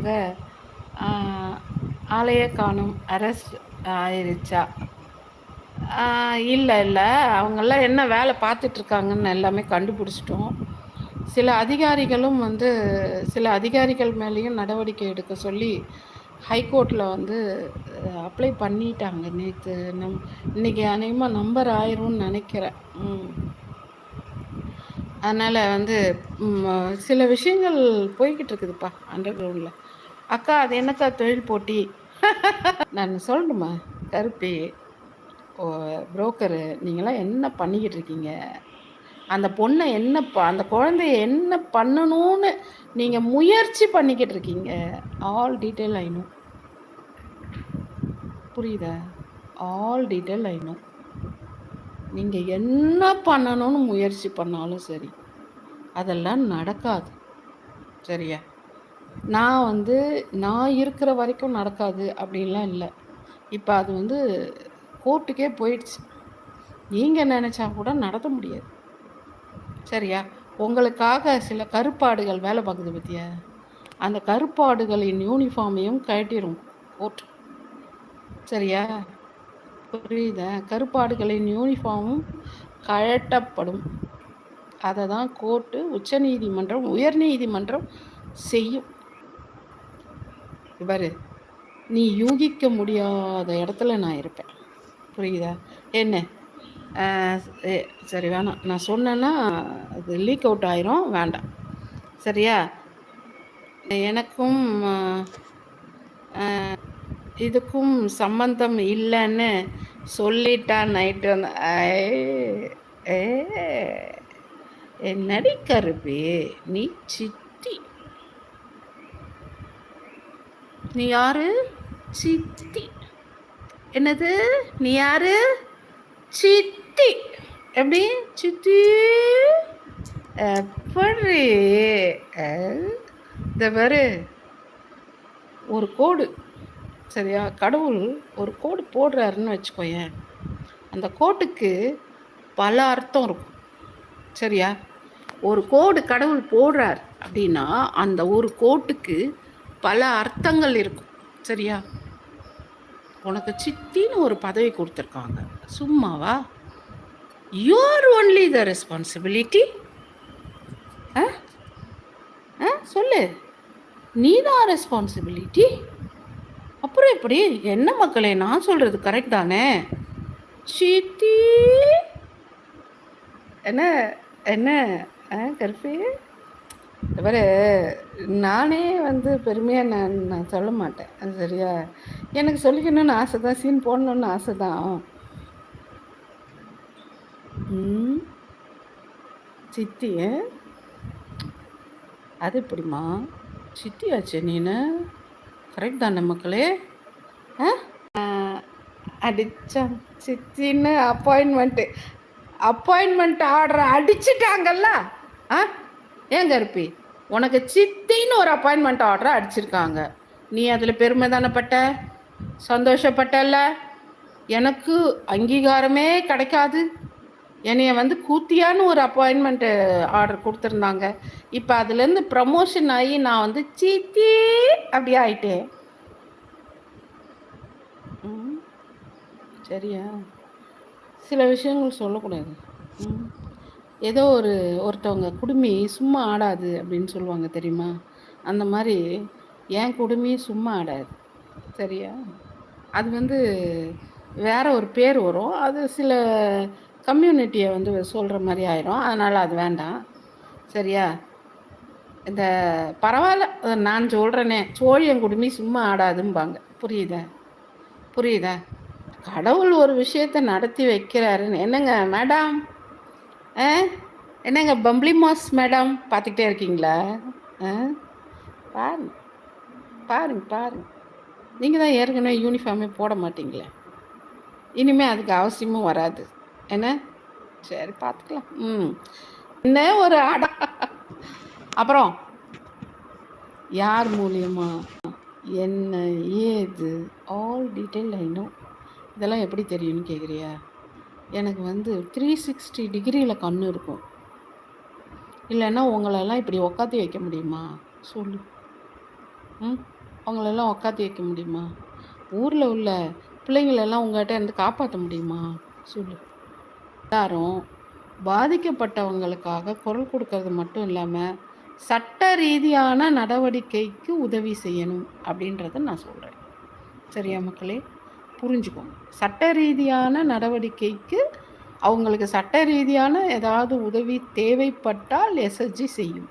அவங்க ஆலய காணும் அரெஸ்ட் ஆயிருச்சா? இல்லை இல்லை. அவங்கெல்லாம் என்ன வேலை பார்த்துட்ருக்காங்கன்னு எல்லாமே கண்டுபிடிச்சிட்டோம். சில அதிகாரிகளும் வந்து சில அதிகாரிகள் மேலேயும் நடவடிக்கை எடுக்க சொல்லி ஹைகோர்ட்டில் வந்து அப்ளை பண்ணிட்டாங்க நேற்று நம் இன்றைக்கி அநேகமாக நம்பர் ஆயிரும்னு நினைக்கிறேன். அதனால் வந்து சில விஷயங்கள் போய்கிட்டு இருக்குதுப்பா அண்டர் கிரவுண்டில் அக்கா அது என்னக்கா தொழில் போட்டி? நான் சொல்லணுமா? கருப்பி. ஓ புரோக்கரு நீங்களாம் என்ன பண்ணிக்கிட்டு இருக்கீங்க? அந்த பொண்ணை என்ன அந்த குழந்தைய என்ன பண்ணணும்னு நீங்கள் முயற்சி பண்ணிக்கிட்டு இருக்கீங்க? ஆல் டீட்டெயில் ஐனும் புரியுதா? ஆல் டீட்டெயில் ஐனும் நீங்கள் என்ன பண்ணணும்னு முயற்சி பண்ணாலும் சரி அதெல்லாம் நடக்காது. சரியா? நான் வந்து நான் இருக்கிற வரைக்கும் நடக்காது அப்படின்லாம் இல்லை. இப்போ அது வந்து கோர்ட்டுக்கே போயிடுச்சு. நீங்கள் நினச்சா கூட நடத்த முடியாது. சரியா? உங்களுக்காக சில கருப்பாடுகள் வேலை பார்க்குது பற்றியா அந்த கருப்பாடுகளின் யூனிஃபார்மையும் கட்டிடும் கோர்ட் சரியா? புரியுத? கருப்பாடுகளின் யூனிஃபார்மும் கழட்டப்படும். அதை தான் கோர்ட்டு உச்சநீதிமன்றம் உயர்நீதிமன்றம் செய்யும். இவர் நீ யூகிக்க முடியாத இடத்துல நான் இருப்பேன். புரியுதா? என்ன? சரி வேணாம். நான் சொன்னேன்னா அது லீக் அவுட் ஆயிரும். வேண்டாம். சரியா? எனக்கும் இதுக்கும் சம்மந்தம் இல்லைன்னு சொல்லிட்டா நைட்டு வந்து என்னடி கருப்பி? நீ சி நீ யாரு? சித்தி. என்னது? நீ யாரு? சித்தி. எப்படி? சித்தி. எப்படி இந்த பாரு. ஒரு கோடு. சரியா? கடவுள் ஒரு கோடு போடுறாருன்னு வச்சுக்கோயேன். அந்த கோட்டுக்கு பல அர்த்தம் இருக்கும். சரியா? ஒரு கோடு கடவுள் போடுறார் அப்படின்னா அந்த ஒரு கோட்டுக்கு பல அர்த்தங்கள் இருக்கும். சரியா? உனக்கு சித்தின்னு ஒரு பதவி கொடுத்துருக்காங்க. சும்மாவா? You are only the responsibility ஆ? சொல்லு. நீ தான் ரெஸ்பான்சிபிலிட்டி அப்புறம் எப்படி? என்ன மக்களே நான் சொல்கிறது கரெக்ட் தானே? சித்தி. என்ன? என்ன? ஆ கருப்பே? இவர் நானே வந்து பெருமையாக நான் நான் சொல்ல மாட்டேன். அது சரியா? எனக்கு சொல்லிக்கணும்னு ஆசை தான். சீன் போடணுன்னு ஆசை தான். சித்தி அது எப்படிம்மா? சித்தி ஆச்சு நீனு? கரெக்ட் தானே மக்களே? அடித்தான் சித்தின்னு அப்பாயின்மெண்ட்டு அப்பாயின்மெண்ட் ஆர்டர் அடிச்சிட்டாங்கல்ல? ஆ? ஏன் கருப்பி? உனக்கு சித்தின்னு ஒரு அப்பாயின்மெண்ட் ஆர்டரை அடிச்சிருக்காங்க. நீ அதில் பெருமை தானப்பட்ட சந்தோஷப்பட்டல்ல? எனக்கு அங்கீகாரமே கிடைக்காது. என்னைய வந்து கூத்தியான்னு ஒரு அப்பாயின்மெண்ட்டு ஆர்டர் கொடுத்துருந்தாங்க. இப்போ அதுலேருந்து ப்ரமோஷன் ஆகி நான் வந்து சித்தி அப்படி ஆயிட்டேன். சரியா? சில விஷயங்கள் சொல்லக்கூடாது. ம். ஏதோ ஒரு ஒருத்தவங்க குடுமி சும்மா ஆடாது அப்படின்னு சொல்லுவாங்க தெரியுமா? அந்த மாதிரி என் குடுமி சும்மா ஆடாது. சரியா? அது வந்து வேற ஒரு பேர் வரும். அது சில கம்யூனிட்டியை வந்து சொல்கிற மாதிரி ஆயிரும். அதனால் அது வேண்டாம். சரியா? இந்த பரவாயில்ல. நான் சொல்கிறேனே சோழியன் குடுமி சும்மா ஆடாதும்பாங்க. புரியுதா? புரியுதா? கடவுள் ஒரு விஷயத்தை நடத்தி வைக்கிறாருன்னு. என்னங்க மேடம்? என்னங்க பம்ப்ளி மாஸ் மேடம் பார்த்துக்கிட்டே இருக்கீங்களா? பாருங்க பாருங்க பாருங்க. நீங்கள் தான் ஏற்கனவே யூனிஃபார்மே போட மாட்டீங்களே. இனிமேல் அதுக்கு அவசியமும் வராது. என்ன? சரி பார்த்துக்கலாம். ம். என்ன ஒரு ஆடா? அப்புறம் யார் மூலியமா? என்ன ஏது? ஆல் டீட்டெயில் ஐ இதெல்லாம் எப்படி தெரியும்னு கேட்குறியா எனக்கு வந்து த்ரீ சிக்ஸ்டி டிகிரியில் கண் இருக்கும். இல்லைன்னா உங்களெல்லாம் இப்படி உக்காத்தி வைக்க முடியுமா? சொல்லு. ம்? அவங்களெல்லாம் உக்காத்தி வைக்க முடியுமா? ஊரில் உள்ள பிள்ளைங்களெல்லாம் உங்கள்கிட்ட இருந்து காப்பாற்ற முடியுமா? சொல்லு. எல்லாரும் பாதிக்கப்பட்டவங்களுக்காக குரல் கொடுக்கறது மட்டும் இல்லாமல் சட்ட ரீதியான நடவடிக்கைக்கு உதவி செய்யணும் அப்படின்றத நான் சொல்கிறேன் சரியா மக்களே? புரிஞ்சுக்கும் சட்ட ரீதியான நடவடிக்கைக்கு அவங்களுக்கு சட்ட ரீதியான ஏதாவது உதவி தேவைப்பட்டால் எஸ்எஸ்ஜி செய்யும்.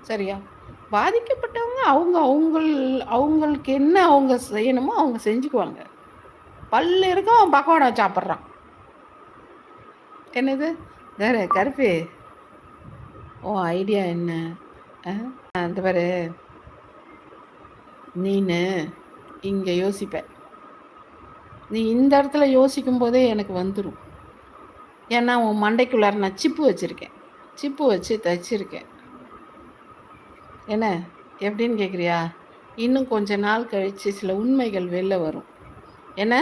சரியா? பாதிக்கப்பட்டவங்க அவங்க அவங்கள் அவங்களுக்கு என்ன அவங்க செய்யணுமோ அவங்க செஞ்சுக்குவாங்க. பல்லு இருக்கும் அவன் பக்கோடா சாப்பிட்றான். என்னது? வேற கருப்பு. ஓ ஐடியா என்ன? ஆ? அந்த பாரு. நீனு இங்கே யோசிப்பேன் நீ இந்த இடத்துல யோசிக்கும் போதே எனக்கு வந்துடும் ஏன்னா உன் மண்டைக்குள்ளார நான் சிப்பு வச்சுருக்கேன். சிப்பு வச்சு தைச்சிருக்கேன். என்ன? எப்படின்னு கேட்குறியா இன்னும் கொஞ்ச நாள் கழித்து சில உண்மைகள் வெளில வரும். என்ன?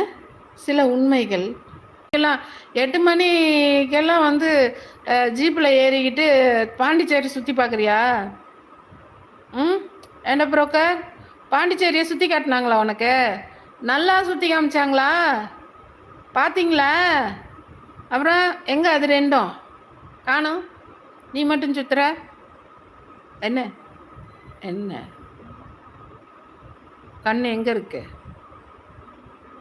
சில உண்மைகள். எல்லாம் எட்டு மணிக்கெல்லாம் வந்து ஜீப்பில் ஏறிக்கிட்டு பாண்டிச்சேரி சுற்றி பார்க்குறியா ம்? என்ன புரோக்கர் பாண்டிச்சேரியை சுற்றி காட்டினாங்களா உனக்கு? நல்லா சுற்றி காமிச்சாங்களா? பார்த்தீங்களா அப்புறம் எங்கே அது ரெண்டும்? காணும். நீ மட்டும் சுத்துற. என்ன? என்ன? கண் எங்கே இருக்கு?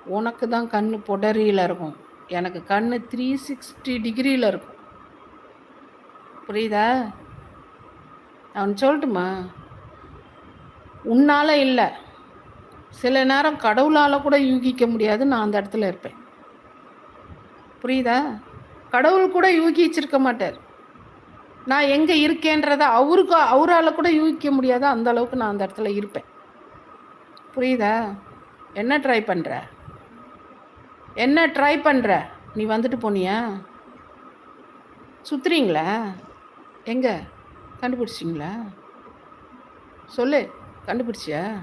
உனக்கு தான் கண் புடரியில் இருக்கும். எனக்கு கண் த்ரீ சிக்ஸ்டி டிகிரியில் இருக்கும். புரியுதா? அவன் சொல்லட்டுமா? உன்னால் இல்லை. சில நேரம் கடவுளால் கூட யூகிக்க முடியாது. நான் அந்த இடத்துல இருப்பேன். புரியுதா? கடவுள் கூட யூகிச்சிருக்க மாட்டார். நான் எங்கே இருக்கேன்றத அவருக்கு அவரால் கூட யூகிக்க முடியாத. அந்த அளவுக்கு நான் அந்த இடத்துல இருப்பேன். புரியுதா? என்ன ட்ரை பண்ணுற என்ன ட்ரை பண்ணுற நீ வந்துட்டு போனியா? சுத்துறீங்களா? எங்கே? கண்டுபிடிச்சிங்களா சொல்லு. கண்டுபிடிச்சியா?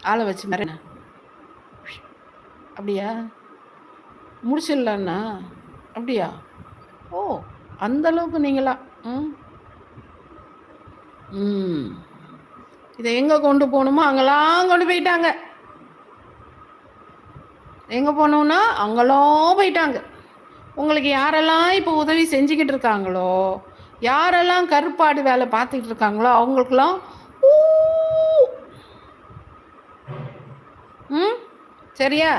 ஆளை வச்சு மறன அப்படியா? முடிச்சிடலான்னா அப்படியா? ஓ. அந்த அளவுக்கு நீங்களா? ம். ம். இதை எங்கே கொண்டு போகணுமோ அங்கெல்லாம் கொண்டு போயிட்டாங்க. எங்கே போனோம்னா அங்கெல்லாம் போயிட்டாங்க. உங்களுக்கு யாரெல்லாம் இப்போ உதவி செஞ்சுக்கிட்டு இருக்காங்களோ யாரெல்லாம் கருப்பாடு வேலை பார்த்துக்கிட்டு இருக்காங்களோ அவங்களுக்கெல்லாம் ம்? சரியா?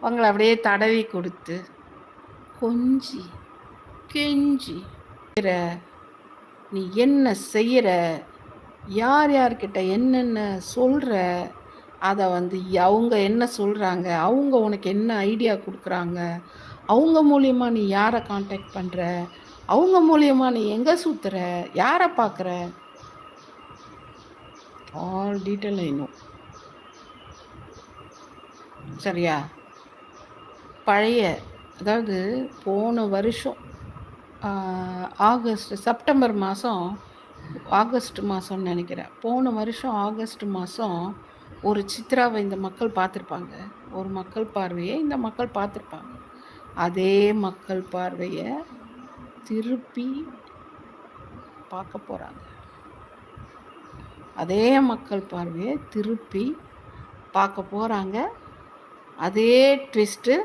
உங்களை அப்படியே தடவி கொடுத்து கொஞ்சி கெஞ்சி நீ என்ன செய்கிற யார் யார்கிட்ட என்னென்ன சொல்கிற அதை வந்து அவங்க என்ன சொல்கிறாங்க அவங்க உனக்கு என்ன ஐடியா கொடுக்குறாங்க அவங்க மூலியமாக நீ யாரை காண்டாக்ட் பண்ணுற அவங்க மூலியமாக நீ எங்கே சுற்றுற யாரை பார்க்குற? ஆல் டீட்டெயில் இன்னும் சரியா? பழைய அதாவது போன வருஷம் ஆகஸ்ட் செப்டம்பர் மாதம் ஆகஸ்ட் மாதம்னு நினைக்கிறேன். போன வருஷம் ஆகஸ்ட் மாதம் ஒரு சித்ராவை இந்த மக்கள் பார்த்துருப்பாங்க. ஒரு மக்கள் பார்வையை இந்த மக்கள் பார்த்துருப்பாங்க. அதே மக்கள் பார்வையை திருப்பி பார்க்க போகிறாங்க அதே மக்கள் பார்வையை திருப்பி பார்க்க போகிறாங்க அதே ட்விஸ்ட்டு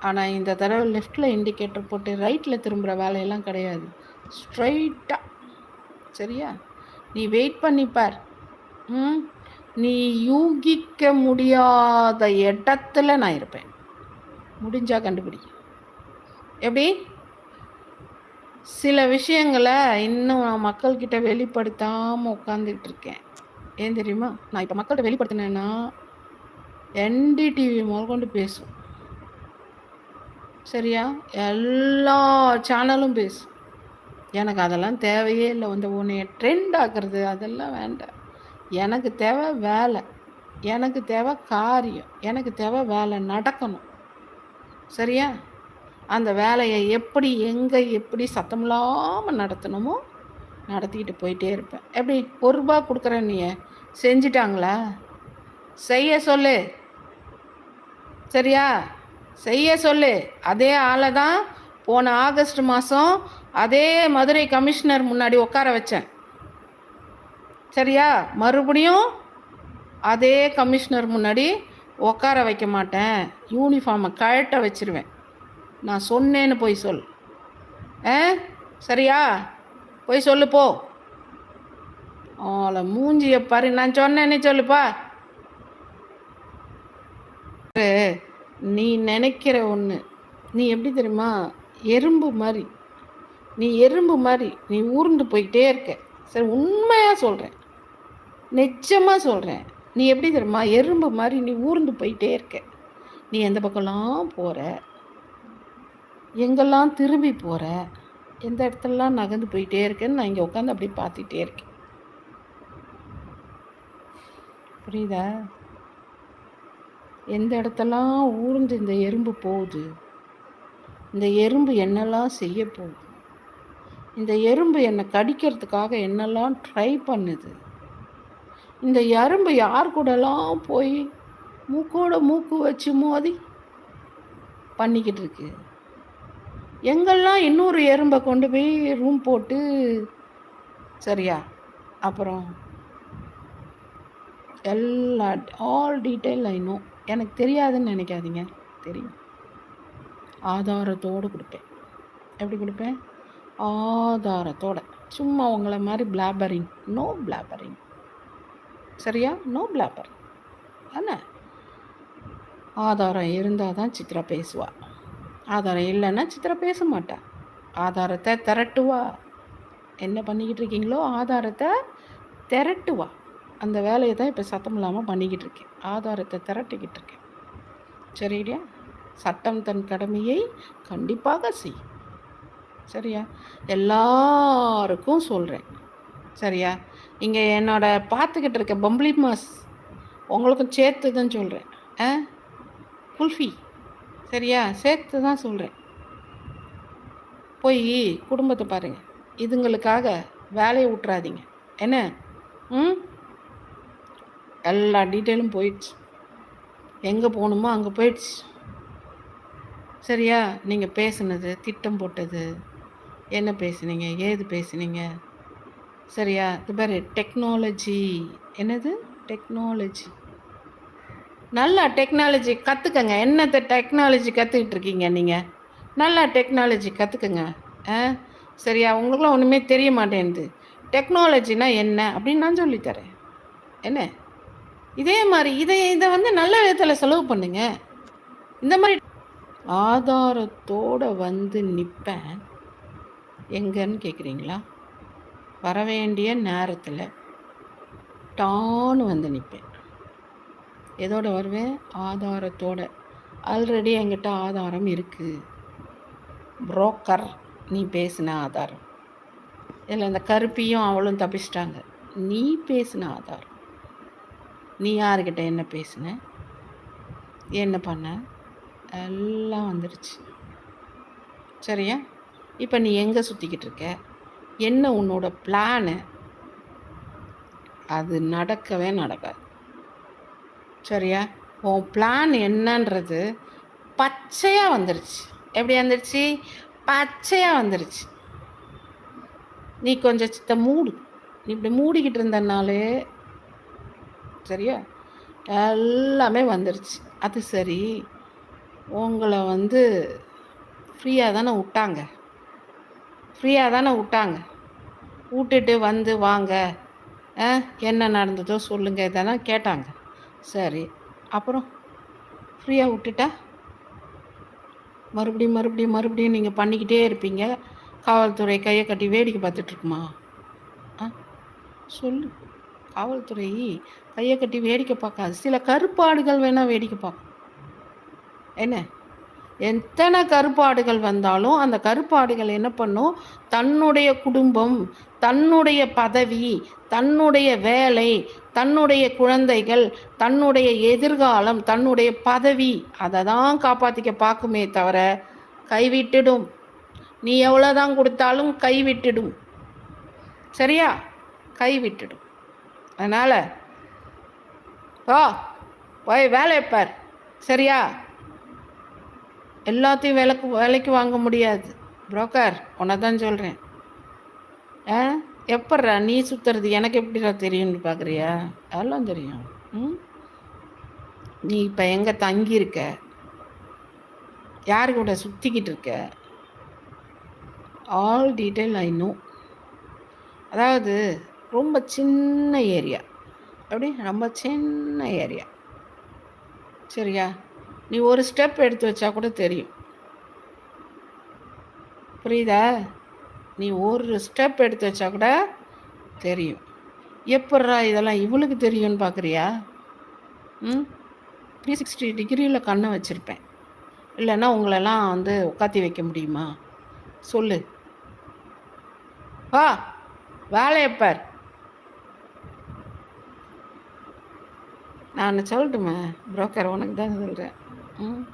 ஆனால் இந்த தடவை லெஃப்டில் இண்டிகேட்டர் போட்டு ரைட்டில் திரும்புகிற வேலையெல்லாம் கிடையாது. ஸ்ட்ரைட்டாக சரியா? நீ வெயிட் பண்ணிப்பார் ம்? நீ யூகிக்க முடியாத இடத்துல நான் இருப்பேன். முடிஞ்சா கண்டுபிடி. எப்படி? சில விஷயங்களை இன்னும் நான் மக்கள்கிட்ட வெளிப்படுத்தாமல் உட்காந்துக்கிட்டு இருக்கேன். ஏன் தெரியுமா? நான் இப்போ மக்கள்கிட்ட வெளிப்படுத்தினேன்னா என்டிடிவி முதற்கொண்டு பேசும். சரியா? எல்லா சேனலும் பேசும். எனக்கு அதெல்லாம் தேவையே இல்லை. வந்து உன்னைய ட்ரெண்ட் ஆக்குறது அதெல்லாம் வேண்டாம். எனக்கு தேவை வேலை. எனக்கு தேவை காரியம். எனக்கு தேவை வேலை நடக்கணும். சரியா? அந்த வேலையை எப்படி எங்கே எப்படி சத்தமில்லாமல் நடத்தணுமோ நடத்திக்கிட்டு போயிட்டே இருப்பேன். எப்படி? ஒரு ரூபா கொடுக்குறேன் நீ செஞ்சிட்டாங்களா? செய்ய சொல்லு. சரியா? செய்ய சொல்லு. அதே ஆளை தான் போன ஆகஸ்ட் மாதம் அதே மதுரை கமிஷனர் முன்னாடி உட்கார வச்சேன். சரியா? மறுபடியும் அதே கமிஷனர் முன்னாடி உட்கார வைக்க மாட்டேன். யூனிஃபார்மை கழட்ட வச்சிருவேன். நான் சொன்னேன்னு போய் சொல். ஆ? சரியா? போய் சொல்லு போ. அவளை மூஞ்சியை பாரு. நான் சொன்னேன்னு சொல்லுப்பா. நீ நினைக்கிற ஒன்று. நீ எப்படி தெரியுமா? எறும்பு மாதிரி. நீ எறும்பு மாதிரி. நீ ஊர்ந்து போயிட்டே இருக்க. சரி உண்மையாக சொல்கிறேன் நிச்சயமாக சொல்கிறேன் நீ எப்படி தெரியுமா? எறும்பு மாதிரி நீ ஊர்ந்து போயிட்டே இருக்க. நீ எந்த பக்கம்லாம் போகிற எங்கெல்லாம் திரும்பி போகிற எந்த இடத்துலலாம் நகர்ந்து போயிட்டே இருக்கேன்னு நான் இங்கே உட்காந்து அப்படியே பார்த்துட்டே இருக்கேன். புரியுதா? எந்த இடத்தெல்லாம் ஊர்ந்து இந்த எறும்பு போகுது இந்த எறும்பு என்னெல்லாம் செய்ய போகுது இந்த எறும்பு என்னை கடிக்கிறதுக்காக என்னெல்லாம் ட்ரை பண்ணுது இந்த எறும்பு யார் கூடலாம் போய் மூக்கோட மூக்கு வச்சு மோதி பண்ணிக்கிட்டு இருக்கு? எங்கெல்லாம் இன்னொரு எறும்பை கொண்டு போய் ரூம் போட்டு சரியா? அப்புறம் எல்லா ஆல் டீட்டெயில் நோ எனக்கு தெரியாதுன்னு நினைக்காதீங்க. தெரியும். ஆதாரத்தோடு கொடுப்பேன். எப்படி கொடுப்பேன்? ஆதாரத்தோட. சும்மா உங்களை மாதிரி பிளாபரிங் நோ பிளாபரிங் சரியா? நோ பிளாபரிங் என்ன ஆதாரம் இருந்தால் தான் சித்ரா பேசுவாள் ஆதாரம் இல்லைன்னா சித்ரா பேச மாட்டா. ஆதாரத்தை திரட்டுவா. என்ன பண்ணிக்கிட்டு இருக்கீங்களோ? ஆதாரத்தை திரட்டுவா. அந்த வேலையை தான் இப்போ சத்தம் இல்லாமல் பண்ணிக்கிட்டு இருக்கேன். ஆதாரத்தை திரட்டிக்கிட்டு இருக்கேன். சரியா சட்டம் தன் கடமையை கண்டிப்பாக செய். சரியா? எல்லாருக்கும் சொல்கிறேன் சரியா? இங்கே என்னோட பார்த்துக்கிட்டு இருக்க பம்பளி மாஸ் உங்களுக்கும் சேர்த்து தான் சொல்கிறேன் ஆ? குல்ஃபி. சரியா? சேர்த்து தான் சொல்கிறேன் போய் குடும்பத்தை பாருங்கள் இதுங்களுக்காக வேலையை விட்றாதீங்க என்ன? ம்? எல்லா டீட்டெயிலும் போயிடுச்சு. எங்கே போகணுமோ அங்கே போயிடுச்சு. சரியா? நீங்கள் பேசுனது திட்டம் போட்டது. என்ன பேசுனீங்க? ஏது பேசுனீங்க? சரியா? இது பேர் டெக்னாலஜி என்னது? டெக்னாலஜி நல்லா டெக்னாலஜி கற்றுக்கங்க என்னத்தை டெக்னாலஜி கற்றுக்கிட்டு இருக்கீங்க நீங்கள் நல்லா டெக்னாலஜி கற்றுக்குங்க ஆ? சரியா? உங்களுக்குலாம் ஒன்றுமே தெரிய மாட்டேன்து டெக்னாலஜினா என்ன? அப்படின்னு நான் சொல்லித்தரேன். என்ன? இதே மாதிரி இதை இதை வந்து நல்ல விதத்தில் செலவு பண்ணுங்க. இந்த மாதிரி ஆதாரத்தோடு வந்து நிற்பேன் எங்கன்னு கேட்குறீங்களா வர வேண்டிய நேரத்தில் டான்னு வந்து நிற்பேன் எதோட வருவேன்? ஆதாரத்தோட. ஆல்ரெடி என்கிட்ட ஆதாரம் இருக்குது புரோக்கர் நீ பேசின ஆதாரம். இதில் இந்த கருப்பியும் அவளும் தப்பிச்சிட்டாங்க. நீ பேசின ஆதாரம். நீ யாருக்கிட்ட என்ன பேசின? என்ன பண்ண? எல்லாம் வந்துடுச்சு சரியா? இப்போ நீ எங்கே சுற்றிக்கிட்டு இருக்க? என்ன உன்னோட பிளானு அது நடக்கவே நடக்காது. சரியா? உன் பிளான் என்னன்றது பச்சையாக வந்துடுச்சு எப்படி வந்துருச்சு? பச்சையாக வந்துடுச்சு நீ கொஞ்சம் சித்த மூடு. நீ இப்படி மூடிக்கிட்டு இருந்தனாலே சரியா? எல்லாமே வந்துடுச்சு அது சரி. உங்களை வந்து ஃப்ரீயாக தானே விட்டாங்க. ஃப்ரீயாக தானே விட்டாங்க. விட்டுட்டு வந்து வாங்க. ஆ என்ன நடந்ததோ சொல்லுங்கள் இதெல்லாம் கேட்டாங்க. சரி. அப்புறம் ஃப்ரீயாக விட்டுட்டா? மறுபடியும் மறுபடியும் மறுபடியும் நீங்கள் பண்ணிக்கிட்டே இருப்பீங்க. காவல்துறை கையை கட்டி வேடிக்கை பார்த்துட்ருக்குமா ஆ சொல்லு. காவல்துறை கையை கட்டி வேடிக்கை பார்க்காது. சில கருப்பாடுகள் வேணால் வேடிக்கை பார்க்கும். என்ன? எத்தனை கருப்பாடுகள் வந்தாலும் அந்த கருப்பாடுகள் என்ன பண்ணும்? தன்னுடைய குடும்பம் தன்னுடைய பதவி தன்னுடைய வேலை தன்னுடைய குழந்தைகள் தன்னுடைய எதிர்காலம் தன்னுடைய பதவி அதை தான் காப்பாற்றிக்க பார்க்குமே தவிர கைவிட்டுடும் நீ எவ்வளோதான் கொடுத்தாலும் கைவிட்டுடும் சரியா? கைவிட்டுடும் அதனால் ஓ போய் வேலையை பார். சரியா? எல்லாத்தையும் விலைக்கு வேலைக்கு வாங்க முடியாது. புரோக்கர் உன்னை தான் சொல்கிறேன் ஆ? எப்பட்றா நீ சுற்றுறது எனக்கு எப்படிடா தெரியும்னு பார்க்குறியா அதெல்லாம் தெரியும். ம்? நீ இப்போ எங்கே தங்கியிருக்க? யார் கூட சுற்றிக்கிட்டு இருக்க? ஆல் டீட்டெயில் ஐ நோ அதாவது ரொம்ப சின்ன ஏரியா. அப்படி ரொம்ப சின்ன ஏரியா. சரியா? நீ ஒரு ஸ்டெப் எடுத்து வச்சா கூட தெரியும். புரியுதா? நீ ஒரு ஸ்டெப் எடுத்து வச்சா கூட தெரியும். எப்பட்றா இதெல்லாம் இவளுக்கு தெரியும்னு பார்க்குறியா ம்? த்ரீ சிக்ஸ்டி டிகிரியில் கண்ணை வச்சுருப்பேன். இல்லைன்னா உங்களெல்லாம் வந்து உட்காத்தி வைக்க முடியுமா? சொல்லு. வா வேலையப்பார் நான் சொல்லட்டுமா? புரோக்கர் உனக்கு தான் சொல்கிறேன் ம்?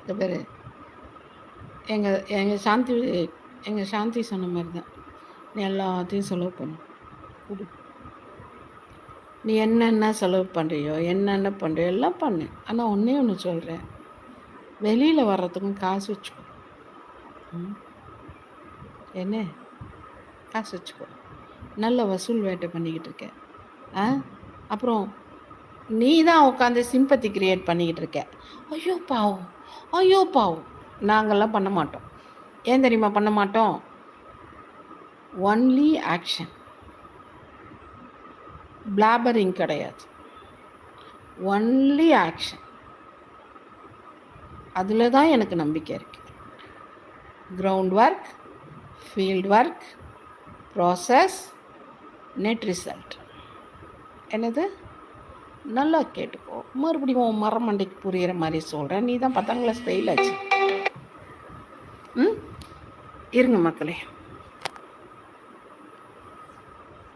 இந்த பேர். எங்கள் எங்கள் சாந்தி எங்கள் சாந்தி சொன்ன மாதிரி தான். நீ எல்லாத்தையும் செலவு பண்ணு. கொடு. நீ என்னென்ன செலவு பண்ணுறியோ என்னென்ன பண்ணுறியோ எல்லாம் பண்ணு. ஆனால் ஒன்றே ஒன்று சொல்கிறேன் வெளியில் வர்றதுக்கும் காசு வச்சுக்கோ. ம்? என்ன? காசு வச்சுக்கோ. நல்ல வசூல் வேட்டை பண்ணிக்கிட்டு இருக்க. ஆ? அப்புறம் நீ தான் உட்காந்து சிம்பத்தி கிரியேட் பண்ணிக்கிட்டு இருக்க. ஐயோ பாவம். ஐயோ பாவம். நாங்கள்லாம் பண்ண மாட்டோம். ஏன் தெரியுமா பண்ண மாட்டோம்? ஒன்லி ஆக்ஷன் பிளாபரிங் கிடையாது. ஒன்லி ஆக்ஷன் அதில் தான் எனக்கு நம்பிக்கை இருக்கு. Ground work field work process net result என்னது? நல்லா கேட்டுக்கோ. மறுபடியும் உன் மண்டைக்கு புரிகிற மாதிரி சொல்கிறேன் நீ தான் பத்தாம் கிளாஸ் ஃபெயில் ஆச்சு. ம்? இருங்க மக்களே.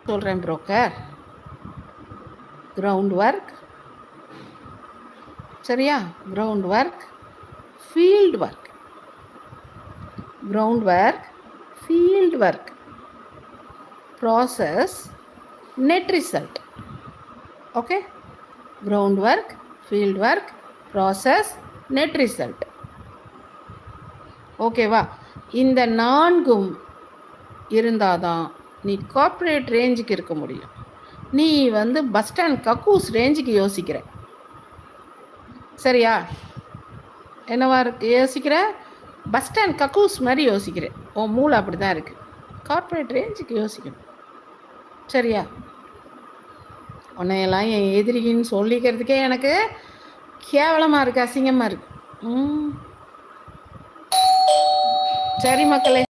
சொல்கிறேன் புரோக்கர் கிரவுண்ட் ஒர்க் சரியா? Ground work field work ground work field work process net result okay ground work field work process net result ஓகேவா இந்த நான்கும் இருந்தால் தான் நீ கார்ப்பரேட் ரேஞ்சுக்கு இருக்க முடியும். நீ வந்து பஸ் ஸ்டாண்ட் கக்கூஸ் ரேஞ்சுக்கு யோசிக்கிற. சரியா? என்னவா இருக்கு? யோசிக்கிற? பஸ் ஸ்டாண்ட் கக்கூஸ் மாதிரி யோசிக்கிறேன் உன் மூளை அப்படி தான் இருக்குது கார்ப்பரேட் ரேஞ்சுக்கு யோசிக்கணும். சரியா? உன்னையெல்லாம் என் எதிரின்னு சொல்லிக்கிறதுக்கே எனக்கு கேவலமாக இருக்குது அசிங்கமாக இருக்குது ம். சரி மக்களே.